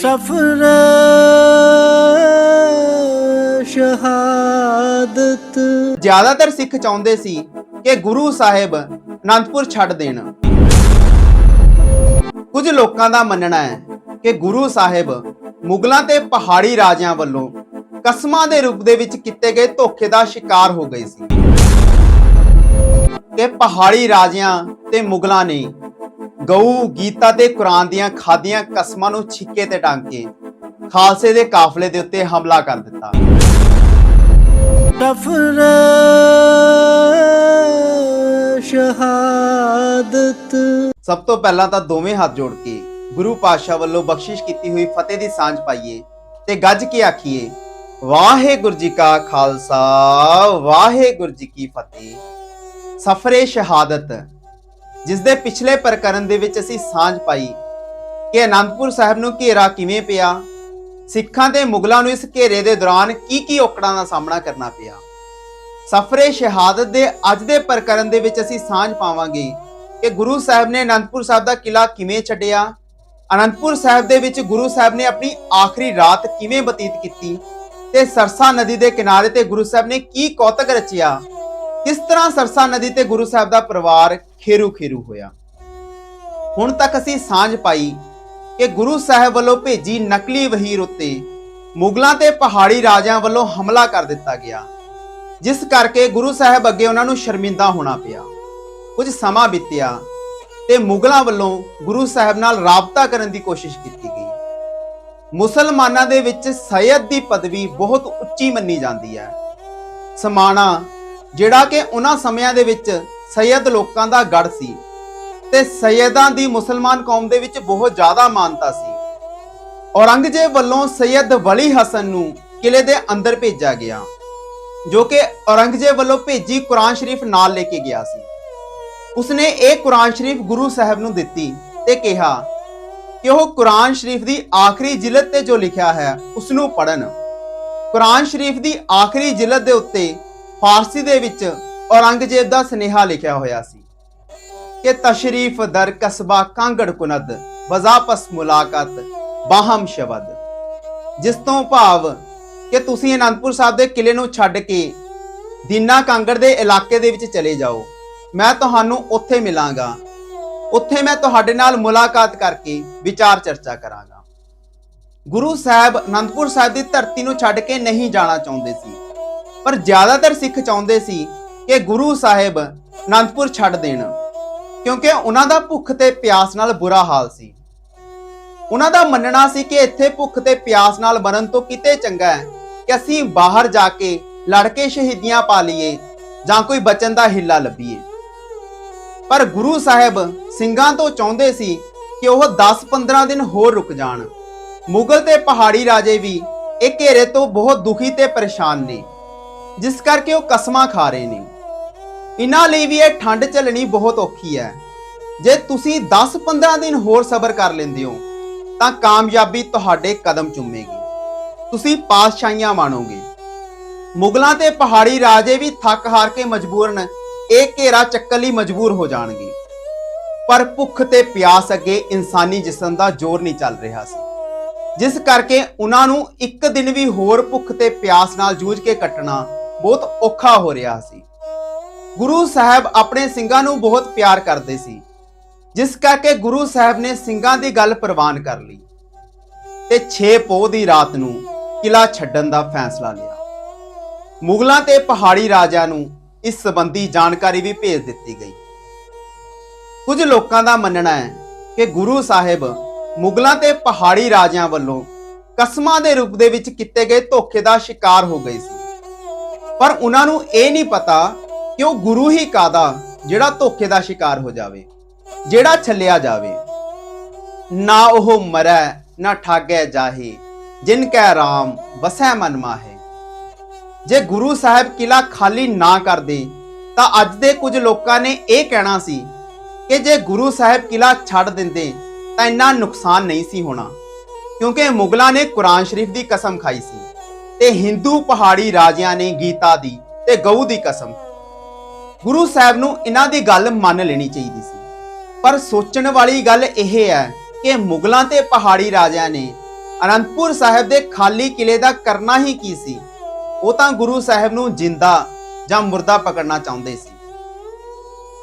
ਸਫਰ ਸ਼ਹਾਦਤ। ਜ਼ਿਆਦਾਤਰ ਸਿੱਖ ਚਾਹੁੰਦੇ ਸੀ ਕਿ ਗੁਰੂ ਸਾਹਿਬ ਅਨੰਦਪੁਰ ਛੱਡ ਦੇਣ। ਕੁਝ ਲੋਕਾਂ ਦਾ ਮੰਨਣਾ ਹੈ ਕਿ ਗੁਰੂ ਸਾਹਿਬ ਮੁਗਲਾਂ ਤੇ ਪਹਾੜੀ ਰਾਜਿਆਂ ਵੱਲੋਂ ਕਸਮਾਂ ਦੇ ਰੂਪ ਦੇ ਵਿੱਚ ਕੀਤੇ ਗਏ ਧੋਖੇ ਦਾ ਸ਼ਿਕਾਰ ਹੋ ਗਏ ਸੀ। ਕਿ ਪਹਾੜੀ ਰਾਜਿਆਂ ਤੇ ਮੁਗਲਾਂ ਨੇ ਗਊ ਗੀਤਾ ਤੇ ਕੁਰਾਨ ਦੀਆਂ ਖਾਦੀਆਂ ਕਸਮਾਂ ਨੂੰ ਛਿੱਕੇ ਤੇ ਟੰਗ ਕੇ ਖਾਲਸੇ ਦੇ ਕਾਫਲੇ ਦੇ ਉੱਤੇ ਹਮਲਾ ਕਰ ਦਿੱਤਾ। ਸਫਰ ਸ਼ਹਾਦਤ ਸਭ ਤੋਂ ਪਹਿਲਾਂ ਤਾਂ ਦੋਵੇਂ ਹੱਥ ਜੋੜ ਕੇ ਗੁਰੂ ਪਾਤਸ਼ਾਹ ਵੱਲੋਂ ਬਖਸ਼ਿਸ਼ ਕੀਤੀ ਹੋਈ ਫਤਿਹ ਦੀ ਸਾਂਝ ਪਾਈਏ ਤੇ ਗੱਜ ਕੇ ਆਖੀਏ ਵਾਹਿਗੁਰੂ ਜੀ ਕਾ ਖਾਲਸਾ ਵਾਹਿਗੁਰੂ ਜੀ ਕੀ ਫਤਿਹ। ਸਫਰੇ ਸ਼ਹਾਦਤ ਜਿਸ ਦੇ ਪਿਛਲੇ ਪ੍ਰਕਰਨ ਦੇ ਵਿੱਚ ਅਸੀਂ ਸਾਂਝ ਪਾਈ। ਕਿ ਅਨੰਦਪੁਰ ਸਾਹਿਬ ਨੂੰ ਘੇਰਾ ਕਿਵੇਂ ਪਿਆ? ਸਿੱਖਾਂ ਤੇ ਮੁਗਲਾਂ ਨੂੰ ਇਸ ਘੇਰੇ ਦੇ ਦੌਰਾਨ ਕੀ ਕੀ ਔਕੜਾਂ ਦਾ ਸਾਹਮਣਾ ਕਰਨਾ ਪਿਆ? ਸਫਰੇ ਸ਼ਹਾਦਤ ਦੇ ਅੱਜ ਦੇ ਪ੍ਰਕਰਨ ਦੇ ਵਿੱਚ ਅਸੀਂ ਸਾਂਝ ਪਾਵਾਂਗੇ ਕਿ ਗੁਰੂ ਸਾਹਿਬ ਨੇ ਅਨੰਦਪੁਰ ਸਾਹਿਬ ਦਾ ਕਿਲਾ ਕਿਵੇਂ ਛੱਡਿਆ? ਅਨੰਦਪੁਰ ਸਾਹਿਬ ਦੇ ਵਿੱਚ ਗੁਰੂ ਸਾਹਿਬ ਨੇ ਆਪਣੀ ਆਖਰੀ ਰਾਤ ਕਿਵੇਂ ਬਤੀਤ ਕੀਤੀ? ਤੇ ਸਰਸਾ ਨਦੀ ਦੇ ਕਿਨਾਰੇ ਤੇ ਗੁਰੂ ਸਾਹਿਬ ਨੇ ਕੀ ਕੌਤਕ ਰਚਿਆ? ਕਿਸ ਤਰ੍ਹਾਂ ਸਰਸਾ ਨਦੀ ਤੇ ਗੁਰੂ ਸਾਹਿਬ ਦਾ ਪਰਿਵਾਰ ਖੇਰੂ ਖੇਰੂ ਹੋਇਆ? ਹੁਣ ਤੱਕ ਅਸੀਂ ਸਾਂਝ ਪਾਈ ਕਿ ਗੁਰੂ ਸਾਹਿਬ ਵੱਲੋਂ ਭੇਜੀ ਨਕਲੀ ਵਹੀਰ ਉੱਤੇ ਮੁਗਲਾਂ ਤੇ ਪਹਾੜੀ ਰਾਜਿਆਂ ਵੱਲੋਂ ਹਮਲਾ ਕਰ ਦਿੱਤਾ ਗਿਆ, ਜਿਸ ਕਰਕੇ ਗੁਰੂ ਸਾਹਿਬ ਅੱਗੇ ਉਹਨਾਂ ਨੂੰ ਸ਼ਰਮਿੰਦਾ ਹੋਣਾ ਪਿਆ। ਕੁਝ ਸਮਾਂ ਬੀਤਿਆ ਤੇ ਮੁਗਲਾਂ ਵੱਲੋਂ ਗੁਰੂ ਸਾਹਿਬ ਨਾਲ ਰਾਬਤਾ ਕਰਨ ਦੀ ਕੋਸ਼ਿਸ਼ ਕੀਤੀ ਗਈ। ਮੁਸਲਮਾਨਾਂ ਦੇ ਵਿੱਚ ਸੈਦ ਦੀ ਪਦਵੀ ਬਹੁਤ ਉੱਚੀ ਮੰਨੀ ਜਾਂਦੀ ਹੈ। ਸਮਾਣਾ ਜਿਹੜਾ ਕਿ ਉਹਨਾਂ ਸਮਿਆਂ ਦੇ ਵਿੱਚ ਸੈਦ ਲੋਕਾਂ ਦਾ ਗੜ ਸੀ ਤੇ ਸੈਯਦਾਂ ਦੀ ਮੁਸਲਮਾਨ ਕੌਮ ਦੇ ਵਿੱਚ ਬਹੁਤ ਜ਼ਿਆਦਾ ਮਾਨਤਾ ਸੀ। ਔਰੰਗਜ਼ੇਬ ਵੱਲੋਂ ਸੈਯਦ ਵਲੀ ਹਸਨ ਨੂੰ ਕਿਲੇ ਦੇ ਅੰਦਰ ਭੇਜਿਆ ਗਿਆ, ਜੋ ਕਿ ਔਰੰਗਜ਼ੇਬ ਵੱਲੋਂ ਭੇਜੀ ਕੁਰਾਨ ਸ਼ਰੀਫ ਨਾਲ ਲੈ ਕੇ ਗਿਆ ਸੀ। ਉਸਨੇ ਇਹ ਕੁਰਾਨ ਸ਼ਰੀਫ ਗੁਰੂ ਸਾਹਿਬ ਨੂੰ ਦਿੱਤੀ ਤੇ ਕਿਹਾ ਕਿ ਉਹ ਕੁਰਾਨ ਸ਼ਰੀਫ ਦੀ ਆਖਰੀ ਜਿਲਦ ਤੇ ਜੋ ਲਿਖਿਆ ਹੈ ਉਸ ਨੂੰ ਪੜਨ ਕੁਰਾਨ ਸ਼ਰੀਫ ਦੀ ਆਖਰੀ ਜਿਲਦ ਦੇ ਉੱਤੇ ਫਾਰਸੀ ਦੇ ਵਿੱਚ ਔਰੰਗਜ਼ੇਬ ਦਾ ਸੁਨੇਹਾ ਲਿਖਿਆ ਹੋਇਆ ਸੀ ਕਿ ਤਸ਼ਰੀਫ ਦਰ ਕਸਬਾ ਕਾਂਗੜ ਕੁਨਦ, ਵਜ਼ਾਪਸ ਮੁਲਾਕਾਤ, ਬਾਹਮ ਸ਼ਬਦ। ਜਿਸ ਤੋਂ ਭਾਵ ਕਿ ਤੁਸੀਂ ਅਨੰਦਪੁਰ ਸਾਹਿਬ ਦੇ ਕਿਲੇ ਨੂੰ ਛੱਡ ਕੇ ਦੀਨਾ ਕਾਂਗੜ ਦੇ ਇਲਾਕੇ ਦੇ ਵਿੱਚ ਚਲੇ ਜਾਓ। ਮੈਂ ਤੁਹਾਨੂੰ ਉੱਥੇ ਮਿਲਾਂਗਾ। ਉੱਥੇ ਮੈਂ ਤੁਹਾਡੇ ਨਾਲ ਮੁਲਾਕਾਤ ਕਰਕੇ ਵਿਚਾਰ ਚਰਚਾ ਕਰਾਂਗਾ। ਗੁਰੂ ਸਾਹਿਬ ਅਨੰਦਪੁਰ ਸਾਹਿਬ ਦੀ ਧਰਤੀ ਨੂੰ ਛੱਡ ਕੇ ਨਹੀਂ ਜਾਣਾ ਚਾਹੁੰਦੇ ਸੀ। ਪਰ ਜ਼ਿਆਦਾਤਰ ਸਿੱਖ ਚਾਹੁੰਦੇ ਸੀ ਕਿ ਗੁਰੂ ਸਾਹਿਬ ਅਨੰਦਪੁਰ ਛੱਡ ਦੇਣ, ਕਿਉਂਕਿ ਉਹਨਾਂ ਦਾ ਭੁੱਖ ਤੇ ਪਿਆਸ ਨਾਲ ਬੁਰਾ ਹਾਲ ਸੀ। ਉਹਨਾਂ ਦਾ ਮੰਨਣਾ ਸੀ ਕਿ ਇੱਥੇ ਭੁੱਖ ਤੇ ਪਿਆਸ ਨਾਲ ਮਰਨ ਤੋਂ ਕਿਤੇ ਚੰਗਾ ਹੈ ਕਿ ਅਸੀਂ ਬਾਹਰ ਜਾ ਕੇ ਲੜ ਕੇ ਸ਼ਹੀਦੀਆਂ ਪਾ ਲਈਏ ਜਾਂ ਕੋਈ ਬਚਨ ਦਾ ਹਿੱਲਾ ਲੱਭੀਏ। ਪਰ ਗੁਰੂ ਸਾਹਿਬ ਸਿੰਘਾਂ ਤੋਂ ਚਾਹੁੰਦੇ ਸੀ ਕਿ ਉਹ 10-15 ਦਿਨ ਹੋਰ ਰੁਕ ਜਾਣ। ਮੁਗਲ ਤੇ ਪਹਾੜੀ ਰਾਜੇ ਵੀ ਇਹ ਘੇਰੇ ਤੋਂ ਬਹੁਤ ਦੁਖੀ ਤੇ ਪਰੇਸ਼ਾਨ ਨੇ। ਜਿਸ ਕਰਕੇ ਉਹ ਕਸਮਾਂ ਖਾ ਰਹੇ ਨੇ। ਇਹਨਾਂ ਲਈ ਵੀ ਇਹ ਠੰਡ ਝੱਲਣੀ ਬਹੁਤ ਔਖੀ ਹੈ। ਜੇ ਤੁਸੀਂ 10-15 ਦਿਨ ਹੋਰ ਸਬਰ ਕਰ ਲੈਂਦੇ ਹੋ, ਤਾਂ ਕਾਮਯਾਬੀ ਤੁਹਾਡੇ ਕਦਮ ਚੁੰਮੇਗੀ। ਤੁਸੀਂ ਪਾਤਸ਼ਾਹੀਆਂ ਮਾਣੋਗੇ। ਮੁਗਲਾਂ ਤੇ ਪਹਾੜੀ ਰਾਜੇ ਵੀ ਥੱਕ ਹਾਰ ਕੇ ਮਜਬੂਰਨ ਇਹ ਘੇਰਾ ਚੱਕਣ ਲਈ ਮਜਬੂਰ ਹੋ ਜਾਣਗੇ। ਪਰ ਭੁੱਖ ਤੇ ਪਿਆਸ ਅੱਗੇ ਇਨਸਾਨੀ ਜਿਸਮ ਦਾ ਜ਼ੋਰ ਨਹੀਂ ਚੱਲ ਰਿਹਾ ਸੀ। ਜਿਸ ਕਰਕੇ ਉਹਨਾਂ ਨੂੰ ਇੱਕ ਦਿਨ ਵੀ ਹੋਰ ਭੁੱਖ ਤੇ ਪਿਆਸ ਨਾਲ ਜੂਝ ਕੇ ਕੱਟਣਾ ਬਹੁਤ ਔਖਾ ਹੋ ਰਿਹਾ ਸੀ। ਗੁਰੂ ਸਾਹਿਬ ਆਪਣੇ ਸਿੰਘਾਂ ਨੂੰ ਬਹੁਤ ਪਿਆਰ ਕਰਦੇ ਸੀ। ਜਿਸ ਕਰਕੇ ਗੁਰੂ ਸਾਹਿਬ ਨੇ ਸਿੰਘਾਂ ਦੀ ਗੱਲ ਪ੍ਰਵਾਨ ਕਰ ਲਈ। ਤੇ 6 ਪੋਹ ਦੀ ਰਾਤ ਨੂੰ ਕਿਲਾ ਛੱਡਣ ਦਾ ਫੈਸਲਾ ਲਿਆ। ਮੁਗਲਾਂ ਤੇ ਪਹਾੜੀ ਰਾਜਿਆਂ ਨੂੰ ਇਸ ਸੰਬੰਧੀ ਜਾਣਕਾਰੀ ਵੀ ਭੇਜ ਦਿੱਤੀ ਗਈ। ਕੁਝ ਲੋਕਾਂ ਦਾ ਮੰਨਣਾ ਹੈ ਕਿ ਗੁਰੂ ਸਾਹਿਬ ਮੁਗਲਾਂ ਤੇ ਪਹਾੜੀ ਰਾਜਿਆਂ ਵੱਲੋਂ ਕਸਮਾਂ ਦੇ ਰੂਪ ਦੇ ਵਿੱਚ ਕੀਤੇ ਗਏ ਧੋਖੇ ਦਾ ਸ਼ਿਕਾਰ ਹੋ ਗਏ ਸੀ। ਪਰ ਉਹਨਾਂ ਨੂੰ ਇਹ ਨਹੀਂ ਪਤਾ ਕਿ ਉਹ ਗੁਰੂ ਹੀ ਕਾਦਾ ਜਿਹੜਾ ਧੋਖੇ ਦਾ ਸ਼ਿਕਾਰ ਹੋ ਜਾਵੇ, ਜਿਹੜਾ ਛੱਲਿਆ ਜਾਵੇ। ਨਾ ਉਹ ਮਰੈ, ਨਾ ਠਾਗੈ ਜਾਹੇ, ਜਿਨ ਕੈ ਰਾਮ ਵਸੈ ਮਨ ਮਾਹੇ। ਜੇ ਗੁਰੂ ਸਾਹਿਬ ਕਿਲਾ ਖਾਲੀ ਨਾ ਕਰਦੇ, ਤਾਂ ਅੱਜ ਦੇ ਕੁਝ ਲੋਕਾਂ ਨੇ ਇਹ ਕਹਿਣਾ ਸੀ ਕਿ ਜੇ ਗੁਰੂ ਸਾਹਿਬ ਕਿਲਾ ਛੱਡ ਦਿੰਦੇ, ਤਾਂ ਇੰਨਾ ਨੁਕਸਾਨ ਨਹੀਂ ਸੀ ਹੋਣਾ, ਕਿਉਂਕਿ ਮੁਗਲਾਂ ਨੇ ਕੁਰਾਨ ਸ਼ਰੀਫ ਦੀ ਕਸਮ ਖਾਈ ਸੀ। ਤੇ ਹਿੰਦੂ ਪਹਾੜੀ ਰਾਜਿਆਂ ਨੇ ਗੀਤਾ ਦੀ ਤੇ ਗਊ ਦੀ ਕਸਮ। ਗੁਰੂ ਸਾਹਿਬ ਨੂੰ ਇਹਨਾਂ ਦੀ ਗੱਲ ਮੰਨ ਲੈਣੀ ਚਾਹੀਦੀ ਸੀ। ਪਰ ਸੋਚਣ ਵਾਲੀ ਗੱਲ ਇਹ ਹੈ ਕਿ ਮੁਗਲਾਂ ਤੇ ਪਹਾੜੀ ਰਾਜਿਆਂ ਨੇ ਅਨੰਦਪੁਰ ਸਾਹਿਬ ਦੇ ਖਾਲੀ ਕਿਲੇ ਦਾ ਕਰਨਾ ਹੀ ਕੀ ਸੀ? ਉਹ ਤਾਂ ਗੁਰੂ ਸਾਹਿਬ ਨੂੰ ਜਿੰਦਾ ਜਾਂ ਮੁਰਦਾ ਪਕੜਨਾ ਚਾਹੁੰਦੇ ਸੀ।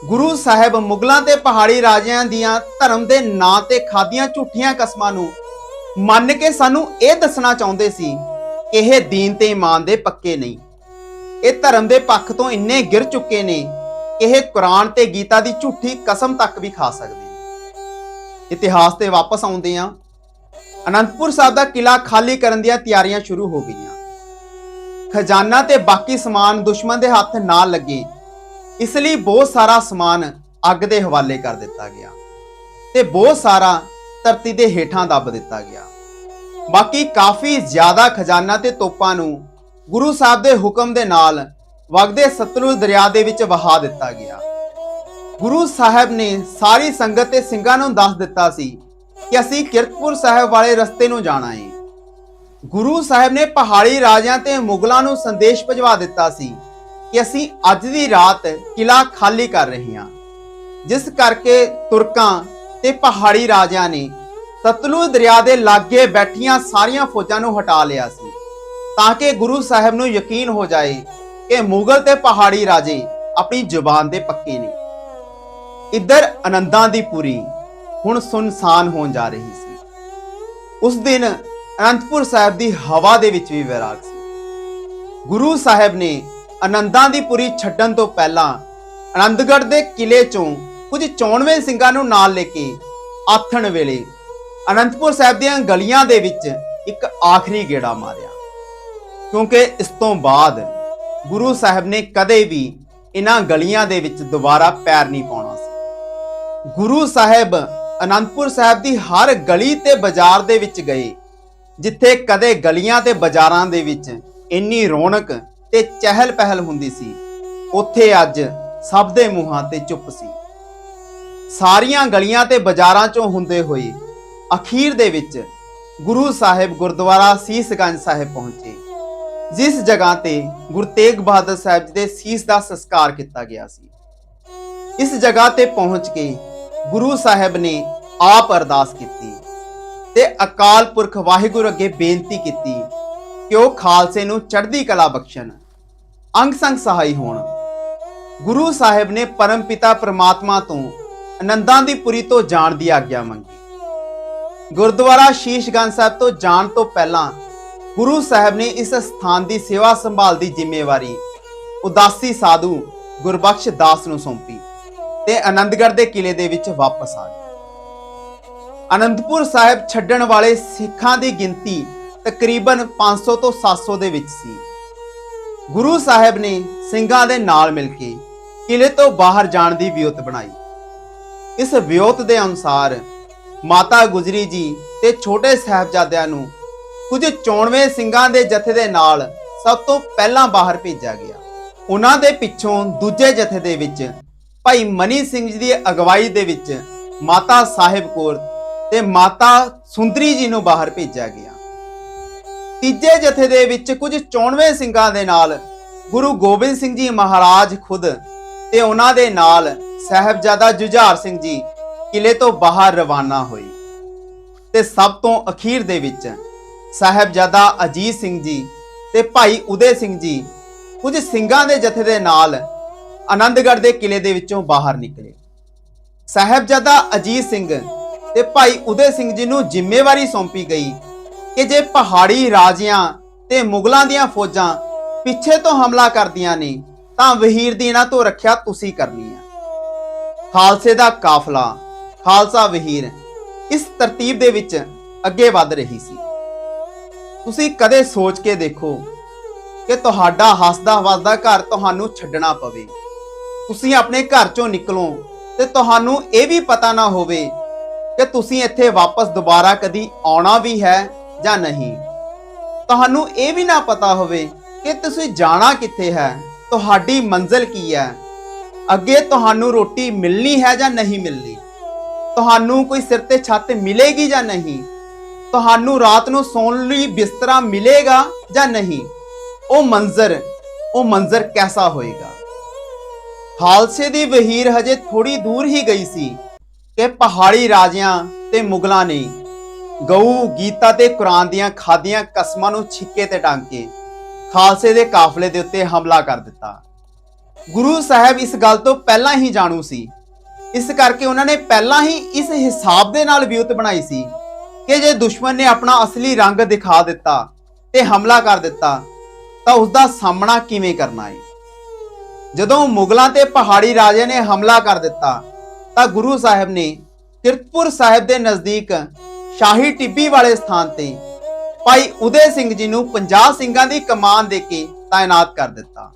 ਗੁਰੂ ਸਾਹਿਬ ਮੁਗਲਾਂ ਤੇ ਪਹਾੜੀ ਰਾਜਿਆਂ ਦੀਆਂ ਧਰਮ ਦੇ ਨਾਂ ਤੇ ਖਾਦੀਆਂ ਝੂਠੀਆਂ ਕਸਮਾਂ ਨੂੰ ਮੰਨ ਕੇ ਸਾਨੂੰ ਇਹ ਦੱਸਣਾ ਚਾਹੁੰਦੇ ਸੀ ਇਹ ਦੀਨ ਤੇ ਇਮਾਨ ਦੇ ਪੱਕੇ ਨਹੀਂ। ਇਹ ਧਰਮ ਦੇ ਪੱਖ ਤੋਂ ਇੰਨੇ ਗਿਰ ਚੁੱਕੇ ਨੇ ਇਹ ਕੁਰਾਨ ਤੇ ਗੀਤਾ ਦੀ ਝੂਠੀ ਕਸਮ ਤੱਕ ਵੀ ਖਾ ਸਕਦੇ ਨੇ। ਇਤਿਹਾਸ ਤੇ ਵਾਪਸ ਆਉਂਦੇ ਹਾਂ। ਅਨੰਦਪੁਰ ਸਾਹਿਬ ਦਾ ਕਿਲਾ ਖਾਲੀ ਕਰਨ ਦੀਆਂ ਤਿਆਰੀਆਂ ਸ਼ੁਰੂ ਹੋ ਗਈਆਂ। ਖਜ਼ਾਨਾ ਤੇ ਬਾਕੀ ਸਮਾਨ ਦੁਸ਼ਮਣ ਦੇ ਹੱਥ ਨਾ ਲੱਗੇ, ਇਸ ਲਈ ਬਹੁਤ ਸਾਰਾ ਸਮਾਨ ਅੱਗ ਦੇ ਹਵਾਲੇ ਕਰ ਦਿੱਤਾ ਗਿਆ ਤੇ ਬਹੁਤ ਸਾਰਾ ਧਰਤੀ ਦੇ ਹੇਠਾਂ ਦੱਬ ਦਿੱਤਾ ਗਿਆ। ਬਾਕੀ ਕਾਫੀ ਜ਼ਿਆਦਾ ਖਜ਼ਾਨਾ ਤੇ ਤੋਪਾਂ ਨੂੰ ਗੁਰੂ ਸਾਹਿਬ ਦੇ ਹੁਕਮ ਦੇ ਨਾਲ ਵਗਦੇ ਸਤਲੁਜ ਦਰਿਆ ਦੇ ਵਿੱਚ ਵਹਾ ਦਿੱਤਾ ਗਿਆ। ਗੁਰੂ ਸਾਹਿਬ ਨੇ ਸਾਰੀ ਸੰਗਤ ਤੇ ਸਿੰਘਾਂ ਨੂੰ ਦੱਸ ਦਿੱਤਾ ਸੀ ਕਿ ਅਸੀਂ ਕਿਰਤਪੁਰ ਸਾਹਿਬ ਵਾਲੇ ਰਸਤੇ ਨੂੰ ਜਾਣਾ ਹੈ ਗੁਰੂ ਸਾਹਿਬ ਨੇ ਪਹਾੜੀ ਰਾਜਿਆਂ ਤੇ ਮੁਗਲਾਂ ਨੂੰ ਸੰਦੇਸ਼ ਭਜਵਾ ਦਿੱਤਾ ਸੀ ਕਿ ਅਸੀਂ ਅੱਜ ਦੀ ਰਾਤ ਕਿਲਾ ਖਾਲੀ ਕਰ ਰਹੇ ਹਾਂ। ਜਿਸ ਕਰਕੇ ਤੁਰਕਾਂ ਤੇ ਪਹਾੜੀ ਰਾਜਿਆਂ ਨੇ ਸਤਲੁਜ ਦਰਿਆ ਦੇ ਲਾਗੇ ਬੈਠੀਆਂ ਸਾਰੀਆਂ ਫੌਜਾਂ ਨੂੰ ਹਟਾ ਲਿਆ ਸੀ, ਤਾਂ ਕਿ ਗੁਰੂ ਸਾਹਿਬ ਨੂੰ ਯਕੀਨ ਹੋ ਜਾਏ ਕਿ ਮੁਗਲ ਤੇ ਪਹਾੜੀ ਰਾਜੇ ਆਪਣੀ ਜ਼ੁਬਾਨ ਦੇ ਪੱਕੇ ਨੇ। ਇੱਧਰ ਆਨੰਦਾਂ ਦੀ ਪੂਰੀ ਹੁਣ ਸੁਨਸਾਨ ਹੋਣ ਜਾ ਰਹੀ ਸੀ। ਉਸ ਦਿਨ ਅਨੰਦਪੁਰ ਸਾਹਿਬ ਦੀ ਹਵਾ ਦੇ ਵਿੱਚ ਵੀ ਵਿਰਾਗ ਸੀ। ਗੁਰੂ ਸਾਹਿਬ ਨੇ ਆਨੰਦਾਂ ਦੀ ਪੁਰੀ ਛੱਡਣ ਤੋਂ ਪਹਿਲਾਂ ਆਨੰਦਗੜ੍ਹ ਦੇ ਕਿਲੇ ਚੋਂ ਕੁਝ 94 ਸਿੰਘਾਂ ਨੂੰ ਨਾਲ ਲੈ ਕੇ ਆਥਣ ਵੇਲੇ ਅਨੰਦਪੁਰ ਸਾਹਿਬ ਦੀਆਂ ਗਲੀਆਂ ਦੇ ਵਿੱਚ ਇੱਕ ਆਖਰੀ ਗੇੜਾ ਮਾਰਿਆ। ਕਿਉਂਕਿ ਇਸ ਤੋਂ ਬਾਅਦ ਗੁਰੂ ਸਾਹਿਬ ਨੇ ਕਦੇ ਵੀ ਇਹਨਾਂ ਗਲੀਆਂ ਦੇ ਵਿੱਚ ਦੁਬਾਰਾ ਪੈਰ ਨਹੀਂ ਪਾਉਣਾ ਸੀ। ਗੁਰੂ ਸਾਹਿਬ ਅਨੰਦਪੁਰ ਸਾਹਿਬ ਦੀ ਹਰ ਗਲੀ ਤੇ ਬਾਜ਼ਾਰ ਦੇ ਵਿੱਚ ਗਏ, ਜਿੱਥੇ ਕਦੇ ਗਲੀਆਂ ਤੇ ਬਾਜ਼ਾਰਾਂ ਦੇ ਵਿੱਚ ਇੰਨੀ ਰੌਣਕ ਤੇ ਚਹਿਲ ਪਹਿਲ ਹੁੰਦੀ ਸੀ, ਉੱਥੇ ਅੱਜ ਸਭ ਦੇ ਮੂੰਹਾਂ ਤੇ ਚੁੱਪ ਸੀ। ਸਾਰੀਆਂ ਗਲੀਆਂ ਤੇ ਬਾਜ਼ਾਰਾਂ ਚੋਂ ਹੁੰਦੇ ਹੋਏ ਅਖੀਰ ਦੇ ਵਿੱਚ ਗੁਰੂ ਸਾਹਿਬ ਗੁਰਦੁਆਰਾ ਸੀਸਗੰਜ ਸਾਹਿਬ ਪਹੁੰਚੇ, ਜਿਸ ਜਗ੍ਹਾ ਤੇ ਗੁਰੂ ਤੇਗ ਬਹਾਦਰ ਸਾਹਿਬ ਜੀ ਦੇ ਸੀਸ ਦਾ ਸੰਸਕਾਰ ਕੀਤਾ ਗਿਆ ਸੀ। ਇਸ ਜਗ੍ਹਾ ਤੇ ਪਹੁੰਚ ਕੇ ਗੁਰੂ ਸਾਹਿਬ ਨੇ ਆਪ ਅਰਦਾਸ ਕੀਤੀ ਤੇ ਅਕਾਲ ਪੁਰਖ ਵਾਹਿਗੁਰੂ ਅੱਗੇ ਬੇਨਤੀ ਕੀਤੀ ਕਿ ਉਹ ਖਾਲਸੇ ਨੂੰ ਚੜ੍ਹਦੀ ਕਲਾ ਬਖਸ਼ਣ, ਅੰਗ ਸੰਗ ਸਹਾਈ ਹੋਣ। ਗੁਰੂ ਸਾਹਿਬ ਨੇ ਪਰਮ ਪਿਤਾ ਪ੍ਰਮਾਤਮਾ ਤੋਂ ਆਨੰਦਾਂ ਦੀ ਪੁਰੀ ਤੋਂ ਜਾਣ ਦੀ ਆਗਿਆ ਮੰਗੀ। ਗੁਰਦੁਆਰਾ ਸ਼ੀਸ਼ਗੰਜ ਸਾਹਿਬ ਤੋਂ ਜਾਣ ਤੋਂ ਪਹਿਲਾਂ ਗੁਰੂ ਸਾਹਿਬ ਨੇ ਇਸ ਸਥਾਨ ਦੀ ਸੇਵਾ ਸੰਭਾਲ ਦੀ ਜ਼ਿੰਮੇਵਾਰੀ ਉਦਾਸੀ ਸਾਧੂ ਗੁਰਬਖਸ਼ ਦਾਸ ਨੂੰ ਸੌਂਪੀ ਤੇ ਆਨੰਦਗੜ੍ਹ ਦੇ ਕਿਲੇ ਦੇ ਵਿੱਚ ਵਾਪਸ ਆ ਗਏ। ਅਨੰਦਪੁਰ ਸਾਹਿਬ ਛੱਡਣ ਵਾਲੇ ਸਿੱਖਾਂ ਦੀ ਗਿਣਤੀ ਤਕਰੀਬਨ 500 ਤੋਂ 700 ਦੇ ਵਿੱਚ ਸੀ। ਗੁਰੂ ਸਾਹਿਬ ਨੇ ਸਿੰਘਾਂ ਦੇ ਨਾਲ ਮਿਲ ਕੇ ਕਿਲੇ ਤੋਂ ਬਾਹਰ ਜਾਣ ਦੀ ਵਿਉਤ ਬਣਾਈ। ਇਸ ਵਿਉਤ ਦੇ ਅਨੁਸਾਰ ਮਾਤਾ ਗੁਜਰੀ ਜੀ ਤੇ ਛੋਟੇ ਸਾਹਿਬਜ਼ਾਦਿਆਂ ਨੂੰ ਕੁਝ 94 ਸਿੰਘਾਂ ਦੇ ਜਥੇ ਦੇ ਨਾਲ ਸਭ ਤੋਂ ਪਹਿਲਾਂ ਬਾਹਰ ਭੇਜਿਆ ਗਿਆ। ਉਹਨਾਂ ਦੇ ਪਿੱਛੋਂ ਦੂਜੇ ਜਥੇ ਦੇ ਵਿੱਚ ਭਾਈ ਮਨੀ ਸਿੰਘ ਜੀ ਦੀ ਅਗਵਾਈ ਦੇ ਵਿੱਚ ਮਾਤਾ ਸਾਹਿਬ ਕੌਰ ਤੇ ਮਾਤਾ ਸੁੰਦਰੀ ਜੀ ਨੂੰ ਬਾਹਰ ਭੇਜਿਆ ਗਿਆ। ਤੀਜੇ ਜਥੇ ਦੇ ਵਿੱਚ ਕੁਝ 94 ਸਿੰਘਾਂ ਦੇ ਨਾਲ ਗੁਰੂ ਗੋਬਿੰਦ ਸਿੰਘ ਜੀ ਮਹਾਰਾਜ ਖੁਦ ਤੇ ਉਹਨਾਂ ਦੇ ਨਾਲ ਸਹਿਬਜ਼ਾਦਾ ਜੁਝਾਰ ਸਿੰਘ ਜੀ ਕਿਲੇ ਤੋਂ ਬਾਹਰ ਰਵਾਨਾ ਹੋਏ ਤੇ ਸਭ ਤੋਂ ਅਖੀਰ ਦੇ ਵਿੱਚ ਸਾਹਿਬਜ਼ਾਦਾ ਅਜੀਤ ਸਿੰਘ ਜੀ ਤੇ ਭਾਈ ਉਦੇ ਸਿੰਘ ਜੀ ਕੁਝ ਸਿੰਘਾਂ ਦੇ ਜਥੇ ਦੇ ਨਾਲ ਆਨੰਦਗੜ੍ਹ ਦੇ ਕਿਲੇ ਦੇ ਵਿੱਚੋਂ ਬਾਹਰ ਨਿਕਲੇ। ਸਾਹਿਬਜ਼ਾਦਾ ਅਜੀਤ ਸਿੰਘ ਤੇ ਭਾਈ ਉਦੇ ਸਿੰਘ ਜੀ ਨੂੰ ਜ਼ਿੰਮੇਵਾਰੀ ਸੌਂਪੀ ਗਈ ਕਿ ਜੇ ਪਹਾੜੀ ਰਾਜਿਆਂ ਤੇ ਮੁਗਲਾਂ ਦੀਆਂ ਫੌਜਾਂ ਪਿੱਛੇ ਤੋਂ ਹਮਲਾ ਕਰਦੀਆਂ ਨੇ, ਤਾਂ ਵਹੀਰ ਦੀ ਇਹਨਾਂ ਤੋਂ ਰੱਖਿਆ ਤੁਸੀਂ ਕਰਨੀ ਹੈ। ਖਾਲਸੇ ਦਾ ਕਾਫਲਾ ਖਾਲਸਾ ਵਹੀਰ ਇਸ ਤਰਤੀਬ ਦੇ ਵਿੱਚ ਅੱਗੇ ਵੱਧ ਰਹੀ ਸੀ। ਤੁਸੀਂ ਕਦੇ ਸੋਚ ਕੇ ਦੇਖੋ ਕਿ ਤੁਹਾਡਾ ਹੱਸਦਾ ਵੱਸਦਾ ਘਰ ਤੁਹਾਨੂੰ ਛੱਡਣਾ ਪਵੇ। ਤੁਸੀਂ ਆਪਣੇ ਘਰ ਚੋਂ ਨਿਕਲੋ ਤੇ ਤੁਹਾਨੂੰ ਇਹ ਵੀ ਪਤਾ ਨਾ ਹੋਵੇ ਕਿ ਤੁਸੀਂ ਇੱਥੇ ਵਾਪਸ ਦੁਬਾਰਾ ਕਦੀ ਆਉਣਾ ਵੀ ਹੈ ਜਾਂ ਨਹੀਂ। ਤੁਹਾਨੂੰ ਇਹ ਵੀ ਨਾ ਪਤਾ ਹੋਵੇ ਕਿ ਤੁਸੀਂ ਜਾਣਾ ਕਿੱਥੇ ਹੈ, ਤੁਹਾਡੀ ਮੰਜ਼ਿਲ ਕੀ ਹੈ, ਅੱਗੇ ਤੁਹਾਨੂੰ ਰੋਟੀ ਮਿਲਣੀ ਹੈ ਜਾਂ ਨਹੀਂ ਮਿਲਣੀ। ਤੁਹਾਨੂੰ ਕੋਈ ਸਿਰ ਤੇ ਛੱਤ ਮਿਲੇਗੀ ਜਾਂ ਨਹੀਂ? ਤੁਹਾਨੂੰ ਰਾਤ ਨੂੰ ਸੌਣ ਲਈ ਬਿਸਤਰਾ ਮਿਲੇਗਾ ਜਾਂ ਨਹੀਂ? ਉਹ ਮੰਜ਼ਰ ਉਹ ਮੰਜ਼ਰ ਕੈਸਾ ਹੋਏਗਾ? ਖਾਲਸੇ ਦੀ ਵਹੀਰ ਹਜੇ ਥੋੜੀ ਦੂਰ ਹੀ ਗਈ ਸੀ ਕਿ ਪਹਾੜੀ ਰਾਜਿਆਂ ਤੇ ਮੁਗਲਾਂ ਨੇ ਗਊ, ਗੀਤਾ ਤੇ ਕੁਰਾਨ ਦੀਆਂ ਖਾਦੀਆਂ ਕਸਮਾਂ ਨੂੰ ਛਿੱਕੇ ਤੇ ਟੰਗ ਕੇ ਖਾਲਸੇ ਦੇ ਕਾਫਲੇ ਦੇ ਉੱਤੇ ਹਮਲਾ ਕਰ ਦਿੱਤਾ। ਗੁਰੂ ਸਾਹਿਬ ਇਸ ਗੱਲ ਤੋਂ ਪਹਿਲਾਂ ਹੀ ਜਾਣੂ ਸੀ ਇਸ ਕਰਕੇ ਉਹਨਾਂ ਨੇ ਪਹਿਲਾਂ ਹੀ ਇਸ ਹਿਸਾਬ ਦੇ ਨਾਲ ਵਿਉਤ ਬਣਾਈ ਸੀ ਕਿ ਜੇ ਦੁਸ਼ਮਣ ਨੇ ਆਪਣਾ ਅਸਲੀ ਰੰਗ ਦਿਖਾ ਦਿੱਤਾ ਤੇ ਹਮਲਾ ਕਰ ਦਿੱਤਾ, ਤਾਂ ਉਸ ਦਾ ਸਾਹਮਣਾ ਕਿਵੇਂ ਕਰਨਾ ਹੈ ਜਦੋਂ ਮੁਗਲਾਂ ਤੇ ਪਹਾੜੀ ਰਾਜੇ ਨੇ ਹਮਲਾ ਕਰ ਦਿੱਤਾ, ਤਾਂ ਗੁਰੂ ਸਾਹਿਬ ਨੇ ਕਿਰਤਪੁਰ ਸਾਹਿਬ ਦੇ ਨਜ਼ਦੀਕ ਸ਼ਾਹੀ ਟਿੱਬੀ ਵਾਲੇ ਸਥਾਨ ਤੇ ਭਾਈ ਉਦੇ ਸਿੰਘ ਜੀ ਨੂੰ 50 ਸਿੰਘਾਂ ਦੀ ਕਮਾਨ ਦੇ ਕੇ ਤਾਇਨਾਤ ਕਰ ਦਿੱਤਾ।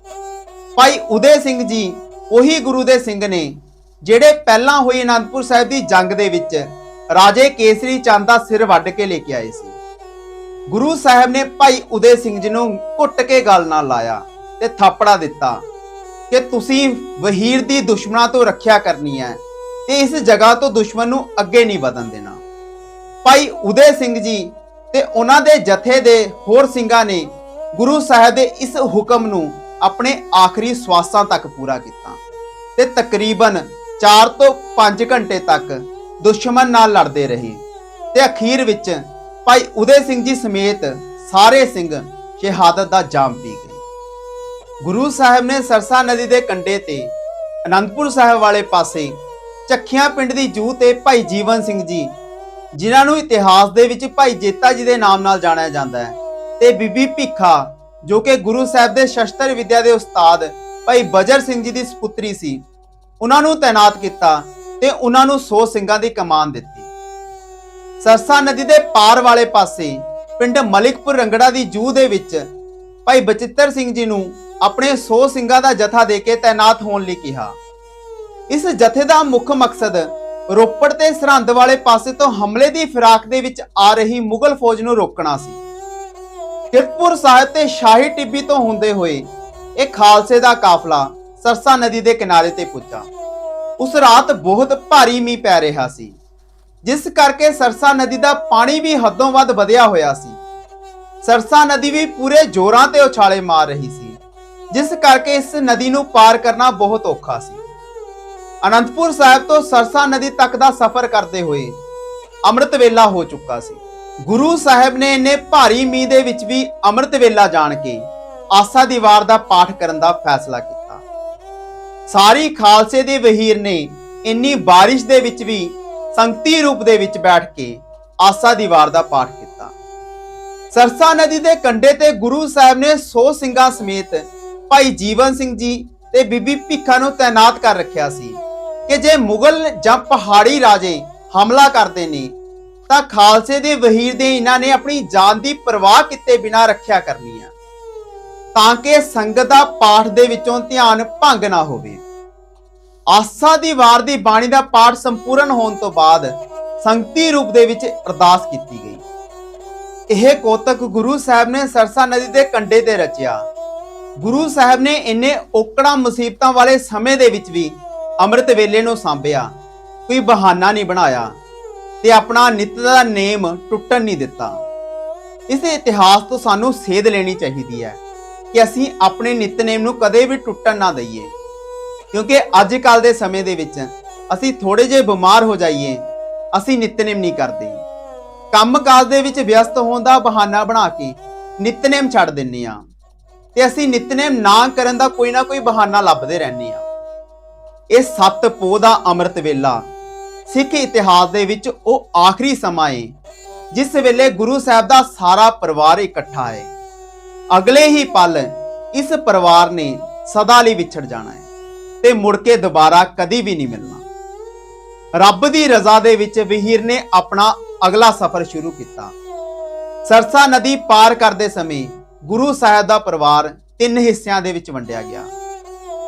ਭਾਈ ਉਦੇ ਸਿੰਘ ਜੀ, ਉਹੀ ਗੁਰੂ ਦੇ ਸਿੰਘ ਨੇ ਜਿਹੜੇ ਪਹਿਲਾਂ ਹੋਈ ਅਨੰਦਪੁਰ ਸਾਹਿਬ ਦੀ ਜੰਗ ਦੇ ਵਿੱਚ ਰਾਜੇ ਕੇਸਰੀ ਚੰਦ ਦਾ ਸਿਰ ਵੱਢ ਕੇ ਲੈ ਕੇ ਆਏ ਸੀ। ਗੁਰੂ ਸਾਹਿਬ ਨੇ ਭਾਈ ਉਦੇ ਸਿੰਘ ਜੀ ਨੂੰ ਘੁੱਟ ਕੇ ਗਲ ਨਾਲ ਲਾਇਆ ਤੇ ਥਾਪੜਾ ਦਿੱਤਾ ਕਿ ਤੁਸੀਂ ਵਹੀਰ ਦੀ ਦੁਸ਼ਮਣਾਂ ਤੋਂ ਰੱਖਿਆ ਕਰਨੀ ਹੈ ਤੇ ਇਸ ਜਗ੍ਹਾ ਤੋਂ ਦੁਸ਼ਮਣ ਨੂੰ ਅੱਗੇ ਨਹੀਂ ਵਧਣ ਦੇਣਾ। ਭਾਈ ਉਦੇ ਸਿੰਘ ਜੀ ਤੇ ਉਹਨਾਂ ਦੇ ਜਥੇ ਦੇ ਹੋਰ ਸਿੰਘਾਂ ਨੇ ਗੁਰੂ ਸਾਹਿਬ ਦੇ ਇਸ ਹੁਕਮ ਨੂੰ ਆਪਣੇ ਆਖਰੀ ਸਵਾਸਾਂ ਤੱਕ ਪੂਰਾ ਕੀਤਾ ਤੇ ਤਕਰੀਬਨ 4 ਤੋਂ 5 ਘੰਟੇ ਤੱਕ ਦੁਸ਼ਮਣ ਨਾਲ ਲੜਦੇ ਰਹੇ। ਤੇ ਅਖੀਰ ਵਿੱਚ ਭਾਈ ਉਦੇ ਸਿੰਘ ਜੀ ਸਮੇਤ ਸਾਰੇ ਸਿੰਘ ਸ਼ਹਾਦਤ ਦਾ ਜਾਮ ਪੀ ਗਏ। ਗੁਰੂ ਸਾਹਿਬ ਨੇ ਸਰਸਾ ਨਦੀ ਦੇ ਕੰਢੇ ਤੇ ਅਨੰਦਪੁਰ ਸਾਹਿਬ ਵਾਲੇ ਪਾਸੇ ਚੱਖੀਆਂ ਪਿੰਡ ਦੀ ਜੂ ਤੇ ਭਾਈ ਜੀਵਨ ਸਿੰਘ ਜੀ, ਜਿਨ੍ਹਾਂ ਨੂੰ ਇਤਿਹਾਸ ਦੇ ਵਿੱਚ ਭਾਈ ਜੇਤਾ ਜੀ ਦੇ ਨਾਮ ਨਾਲ ਜਾਣਿਆ ਜਾਂਦਾ ਹੈ, ਤੇ ਬੀਬੀ ਭਿੱਖਾ, ਜੋ ਕਿ ਗੁਰੂ ਸਾਹਿਬ ਦੇ ਸ਼ਸਤਰ ਵਿਦਿਆ ਦੇ ਉਸਤਾਦ ਭਾਈ ਬਜਰ ਸਿੰਘ ਜੀ ਦੀ ਸੁਪੁੱਤਰੀ ਸੀ ਉਹਨਾਂ ਨੂੰ ਤਾਇਨਾਤ ਕੀਤਾ ਤੇ ਉਹਨਾਂ ਨੂੰ 100 ਸਿੰਘਾਂ ਦੀ ਕਮਾਨ ਦਿੱਤੀ। ਸਰਸਾ ਨਦੀ ਦੇ ਪਾਰ ਵਾਲੇ ਪਾਸੇ, ਪਿੰਡ ਮਲਿਕਪੁਰ ਰੰਗੜਾ ਦੀ ਜੂਹ ਦੇ ਵਿੱਚ, ਭਾਈ ਬਚਿੱਤਰ ਸਿੰਘ ਜੀ ਨੂੰ ਆਪਣੇ 100 ਸਿੰਘਾਂ ਦਾ ਜਥਾ ਦੇ ਕੇ ਤਾਇਨਾਤ ਹੋਣ ਲਈ ਕਿਹਾ। ਇਸ ਜਥੇ ਦਾ ਮੁੱਖ ਮਕਸਦ ਰੋਪੜ ਤੇ ਸਰਹੰਦ ਵਾਲੇ ਪਾਸੇ ਤੋਂ ਹਮਲੇ ਦੀ ਫਿਰਾਕ ਦੇ ਵਿੱਚ ਆ ਰਹੀ ਮੁਗਲ ਫੌਜ ਨੂੰ ਰੋਕਣਾ ਸੀ। ਕਿਰਤਪੁਰ ਸਾਹਿਬ ਤੇ ਸ਼ਾਹੀ ਟਿੱਬੀ ਤੋਂ ਹੁੰਦੇ ਹੋਏ ਇਹ ਖਾਲਸੇ ਦਾ ਕਾਫਲਾ ਸਰਸਾ ਨਦੀ ਦੇ ਕਿਨਾਰੇ ਤੇ ਪੁੱਜਾ। ਉਸ ਰਾਤ ਬਹੁਤ ਭਾਰੀ ਮੀਂਹ ਪੈ ਰਿਹਾ ਸੀ, ਜਿਸ ਕਰਕੇ ਸਰਸਾ ਨਦੀ ਦਾ ਪਾਣੀ ਵੀ ਹੱਦੋਂ ਵੱਧ ਵਧਿਆ ਹੋਇਆ ਸੀ। ਸਰਸਾ ਨਦੀ ਵੀ ਪੂਰੇ ਜ਼ੋਰਾਂ ਤੇ ਉਛਾਲੇ ਮਾਰ ਰਹੀ ਸੀ, ਜਿਸ ਕਰਕੇ ਇਸ ਨਦੀ ਨੂੰ ਪਾਰ ਕਰਨਾ ਬਹੁਤ ਔਖਾ ਸੀ। ਅਨੰਦਪੁਰ ਸਾਹਿਬ ਤੋਂ ਸਰਸਾ ਨਦੀ ਤੱਕ ਦਾ ਸਫ਼ਰ ਕਰਦੇ ਹੋਏ ਅੰਮ੍ਰਿਤ ਵੇਲਾ ਹੋ ਚੁੱਕਾ ਸੀ। ਗੁਰੂ ਸਾਹਿਬ ਨੇ ਇੰਨੇ ਭਾਰੀ ਮੀਂਹ ਦੇ ਵਿੱਚ ਵੀ ਅੰਮ੍ਰਿਤ ਵੇਲਾ ਜਾਣ ਕੇ ਆਸਾ ਦੀ ਵਾਰ ਦਾ ਪਾਠ ਕਰਨ ਦਾ ਫੈਸਲਾ ਕੀਤਾ। ਸਾਰੀ ਖਾਲਸੇ ਦੇ ਵਹੀਰ ਨੇ ਇੰਨੀ ਬਾਰਿਸ਼ ਦੇ ਵਿੱਚ ਵੀ ਸੰਗਤੀ ਰੂਪ ਦੇ ਵਿੱਚ ਬੈਠ ਕੇ ਆਸਾ ਦੀ ਵਾਰ ਦਾ ਪਾਠ ਕੀਤਾ। ਸਰਸਾ ਨਦੀ ਦੇ ਕੰਢੇ ਤੇ ਗੁਰੂ ਸਾਹਿਬ ਨੇ 100 ਸਿੰਘਾਂ ਸਮੇਤ ਭਾਈ ਜੀਵਨ ਸਿੰਘ ਜੀ ਤੇ ਬੀਬੀ ਭਿੱਖਾ ਨੂੰ ਤਾਇਨਾਤ ਕਰ ਰੱਖਿਆ ਸੀ ਕਿ ਜੇ ਮੁਗਲ ਜਾਂ ਪਹਾੜੀ ਰਾਜੇ ਹਮਲਾ ਕਰਦੇ ਨੇ, ਤਾਂ ਖਾਲਸੇ ਦੇ ਵਹੀਰ ਦੇ ਇਹਨਾਂ ਨੇ ਆਪਣੀ ਜਾਨ ਦੀ ਪਰਵਾਹ ਕੀਤੇ ਬਿਨਾਂ ਰੱਖਿਆ ਕਰਨੀ ਆ। ਤਾਂ ਕਿ ਸੰਗਤ ਦਾ ਪਾਠ ਦੇ ਵਿੱਚੋਂ ਧਿਆਨ ਭੰਗ ਨਾ ਹੋਵੇ। ਆਸਾ ਦੀ ਵਾਰ ਦੀ ਬਾਣੀ ਦਾ ਪਾਠ ਸੰਪੂਰਨ ਹੋਣ ਤੋਂ ਬਾਅਦ ਸੰਗਤੀ ਰੂਪ ਦੇ ਵਿੱਚ ਅਰਦਾਸ ਕੀਤੀ ਗਈ। ਇਹ ਕੋਤਕ ਗੁਰੂ ਸਾਹਿਬ ਨੇ ਸਰਸਾ ਨਦੀ ਦੇ ਕੰਢੇ ਤੇ ਰਚਿਆ। ਗੁਰੂ ਸਾਹਿਬ ਨੇ ਇੰਨੇ ਔਕੜਾਂ ਮੁਸੀਬਤਾਂ ਵਾਲੇ ਸਮੇਂ ਦੇ ਵਿੱਚ ਵੀ ਅੰਮ੍ਰਿਤ ਵੇਲੇ ਨੂੰ ਸਾਂਭਿਆ। ਕੋਈ ਬਹਾਨਾ ਨਹੀਂ ਬਣਾਇਆ ਤੇ ਆਪਣਾ ਨਿਤ ਦਾ ਨੇਮ ਟੁੱਟਣ ਨਹੀਂ ਦਿੱਤਾ। ਇਸ ਇਤਿਹਾਸ ਤੋਂ ਸਾਨੂੰ ਸੇਧ ਲੈਣੀ ਚਾਹੀਦੀ ਹੈ। ਕਿ ਅਸੀਂ ਆਪਣੇ ਨਿਤਨੇਮ ਨੂੰ ਕਦੇ ਵੀ ਟੁੱਟਣ ਨਾ ਦਈਏ। ਕਿਉਂਕਿ ਅੱਜ ਕੱਲ ਦੇ ਸਮੇਂ ਦੇ ਵਿੱਚ ਅਸੀਂ ਥੋੜੇ ਜਿਹੇ ਬਿਮਾਰ ਹੋ ਜਾਈਏ, ਅਸੀਂ ਨਿਤਨੇਮ ਨਹੀਂ ਕਰਦੇ। ਕੰਮਕਾਜ ਦੇ ਵਿੱਚ ਵਿਅਸਤ ਹੋਣ ਦਾ ਬਹਾਨਾ ਬਣਾ ਕੇ ਨਿਤਨੇਮ ਛੱਡ ਦਿੰਨੇ ਆ ਤੇ ਅਸੀਂ ਨਿਤਨੇਮ ਨਾ ਕਰਨ ਦਾ ਕੋਈ ਨਾ ਕੋਈ ਬਹਾਨਾ ਲੱਭਦੇ ਰਹਿੰਦੇ ਆ ਇਹ ਸੱਤ ਪੋਹ ਦਾ ਅੰਮ੍ਰਿਤ ਵੇਲਾ ਸਿੱਖ ਇਤਿਹਾਸ ਦੇ ਵਿੱਚ ਉਹ ਆਖਰੀ ਸਮਾਂ ਹੈ ਜਿਸ ਵੇਲੇ ਗੁਰੂ ਸਾਹਿਬ ਦਾ ਸਾਰਾ ਪਰਿਵਾਰ ਇਕੱਠਾ ਹੈ ਅਗਲੇ ਹੀ ਪਲ ਇਸ ਪਰਿਵਾਰ ਨੇ ਸਦਾ ਲਈ ਵਿਛੜ ਜਾਣਾ ਹੈ ਤੇ ਮੁੜ ਕੇ ਦੁਬਾਰਾ ਕਦੀ ਵੀ ਨਹੀਂ ਮਿਲਣਾ। ਰੱਬ ਦੀ ਰਜ਼ਾ ਦੇ ਵਿੱਚ ਵਹੀਰ ਨੇ ਆਪਣਾ ਅਗਲਾ ਸਫ਼ਰ ਸ਼ੁਰੂ ਕੀਤਾ। ਸਰਸਾ ਨਦੀ ਪਾਰ ਕਰਦੇ ਸਮੇਂ ਗੁਰੂ ਸਾਹਿਬ ਦਾ ਪਰਿਵਾਰ ਤਿੰਨ ਹਿੱਸਿਆਂ ਦੇ ਵਿੱਚ ਵੰਡਿਆ ਗਿਆ।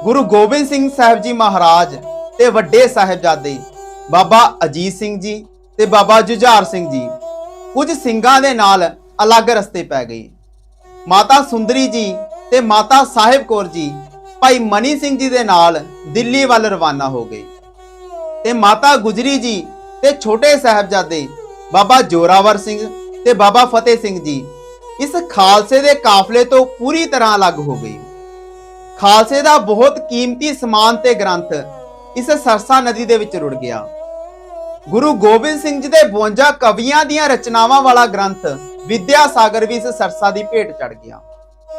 ਗੁਰੂ ਗੋਬਿੰਦ ਸਿੰਘ ਸਾਹਿਬ ਜੀ ਮਹਾਰਾਜ ਤੇ ਵੱਡੇ ਸਾਹਿਬਜ਼ਾਦੇ ਬਾਬਾ ਅਜੀਤ ਸਿੰਘ ਜੀ ਤੇ ਬਾਬਾ ਜੁਝਾਰ ਸਿੰਘ ਜੀ ਕੁਝ ਸਿੰਘਾਂ ਦੇ ਨਾਲ ਅਲੱਗ ਰਸਤੇ ਪੈ ਗਏ। ਮਾਤਾ ਸੁੰਦਰੀ ਜੀ ਤੇ ਮਾਤਾ ਸਾਹਿਬ ਕੌਰ ਜੀ, ਭਾਈ ਮਨੀ ਸਿੰਘ ਜੀ ਦੇ ਨਾਲ ਦਿੱਲੀ ਵੱਲ ਰਵਾਨਾ ਹੋ ਗਏ। ਤੇ ਮਾਤਾ ਗੁਜਰੀ ਜੀ ਤੇ ਛੋਟੇ ਸਾਹਿਬਜ਼ਾਦੇ ਬਾਬਾ ਜੋਰਾਵਰ ਸਿੰਘ ਤੇ ਬਾਬਾ ਫਤਿਹ ਸਿੰਘ ਜੀ ਇਸ ਖਾਲਸੇ ਦੇ ਕਾਫਲੇ ਤੋਂ ਪੂਰੀ ਤਰ੍ਹਾਂ ਅਲੱਗ ਹੋ ਗਏ। ਖਾਲਸੇ ਦਾ ਬਹੁਤ ਕੀਮਤੀ ਸਮਾਨ ਤੇ ਗ੍ਰੰਥ ਇਸ ਸਰਸਾ ਨਦੀ ਦੇ ਵਿੱਚ ਰੁੜ ਗਿਆ। ਗੁਰੂ ਗੋਬਿੰਦ ਸਿੰਘ ਜੀ ਦੇ 52 ਕਵੀਆਂ ਦੀਆਂ ਰਚਨਾਵਾਂ ਵਾਲਾ ਗ੍ਰੰਥ ਵਿਦਿਆ ਸਾਗਰ ਵੀ ਇਸ ਸਰਸਾ ਦੀ ਭੇਟ ਚੜ ਗਿਆ।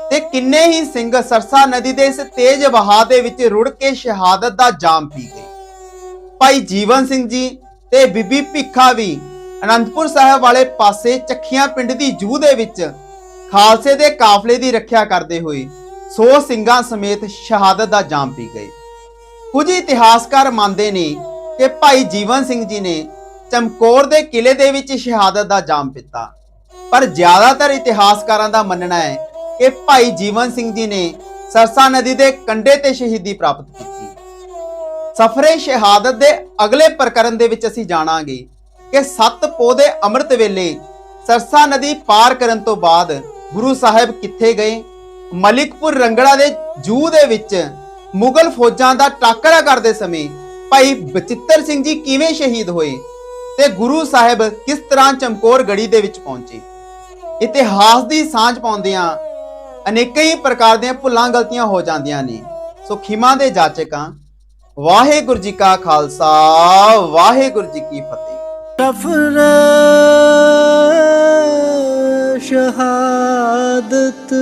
ਤੇ ਕਿੰਨੇ ਹੀ ਸਿੰਘ ਸਰਸਾ ਨਦੀ ਦੇ ਇਸ ਤੇਜ਼ ਵਹਾਅ ਦੇ ਵਿੱਚ ਰੁੜ ਕੇ ਸ਼ਹਾਦਤ ਦਾ ਜਾਮ ਪੀ ਗਏ। ਭਾਈ ਜੀਵਨ ਸਿੰਘ ਜੀ ਤੇ ਬੀਬੀ ਭਿੱਖਾ ਵੀ ਅਨੰਦਪੁਰ ਸਾਹਿਬ ਵਾਲੇ ਪਾਸੇ ਚੱਖੀਆਂ ਪਿੰਡ ਦੀ ਜੂਹ ਦੇ ਵਿੱਚ ਖਾਲਸੇ ਦੇ ਕਾਫਲੇ ਦੀ ਰੱਖਿਆ ਕਰਦੇ ਹੋਏ 100 ਸਿੰਘਾਂ ਸਮੇਤ ਸ਼ਹਾਦਤ ਦਾ ਜਾਮ ਪੀ ਗਏ। ਕੁਝ ਇਤਿਹਾਸਕਾਰ ਮੰਨਦੇ ਨੇ ਕਿ ਭਾਈ ਜੀਵਨ ਸਿੰਘ ਜੀ ਨੇ ਚਮਕੌਰ ਦੇ ਕਿਲੇ ਦੇ ਵਿੱਚ ਸ਼ਹਾਦਤ ਦਾ ਜਾਮ ਪੀਤਾ। ਪਰ ਜ਼ਿਆਦਾਤਰ ਇਤਿਹਾਸਕਾਰਾਂ ਦਾ ਮੰਨਣਾ ਹੈ ਕਿ ਭਾਈ ਜੀਵਨ ਸਿੰਘ ਜੀ ਨੇ ਸਰਸਾ ਨਦੀ ਦੇ ਕੰਢੇ ਤੇ ਸ਼ਹੀਦੀ ਪ੍ਰਾਪਤ ਕੀਤੀ। ਸਫਰੇ ਸ਼ਹਾਦਤ ਦੇ ਅਗਲੇ ਪ੍ਰਕਰਨ ਦੇ ਵਿੱਚ ਅਸੀਂ ਜਾਣਾਂਗੇ ਕਿ ਸੱਤ ਪੋਹ ਦੇ ਅੰਮ੍ਰਿਤ ਵੇਲੇ ਸਰਸਾ ਨਦੀ ਪਾਰ ਕਰਨ ਤੋਂ ਬਾਅਦ ਗੁਰੂ ਸਾਹਿਬ ਕਿੱਥੇ ਗਏ? ਮਲਿਕਪੁਰ ਰੰਗੜਾ ਦੇ ਜੂ ਦੇ ਵਿੱਚ ਮੁਗਲ ਫੌਜਾਂ ਦਾ ਟਾਕਰਾ ਕਰਦੇ ਸਮੇਂ ਭਾਈ ਬਚਿੱਤਰ ਸਿੰਘ ਜੀ ਕਿਵੇਂ ਸ਼ਹੀਦ ਹੋਏ ਤੇ ਗੁਰੂ ਸਾਹਿਬ ਕਿਸ ਤਰ੍ਹਾਂ ਚਮਕੌਰ ਗੜੀ ਦੇ ਵਿੱਚ ਪਹੁੰਚੇ? ਇਤਿਹਾਸ ਦੀ ਸਾਂਝ ਪਾਉਂਦਿਆਂ ਅਨੇਕਾਂ ਹੀ ਪ੍ਰਕਾਰ ਦੀਆਂ ਭੁੱਲਾਂ ਗਲਤੀਆਂ ਹੋ ਜਾਂਦੀਆਂ ਨੇ। ਸੋ ਖਿਮਾ ਦੇ ਜਾਚਕਾਂ, ਵਾਹਿਗੁਰੂ ਜੀ ਕਾ ਖਾਲਸਾ, ਵਾਹਿਗੁਰੂ ਜੀ ਕੀ ਫਤਿਹ। ਸਫਰ ਸ਼ਹਾਦਤ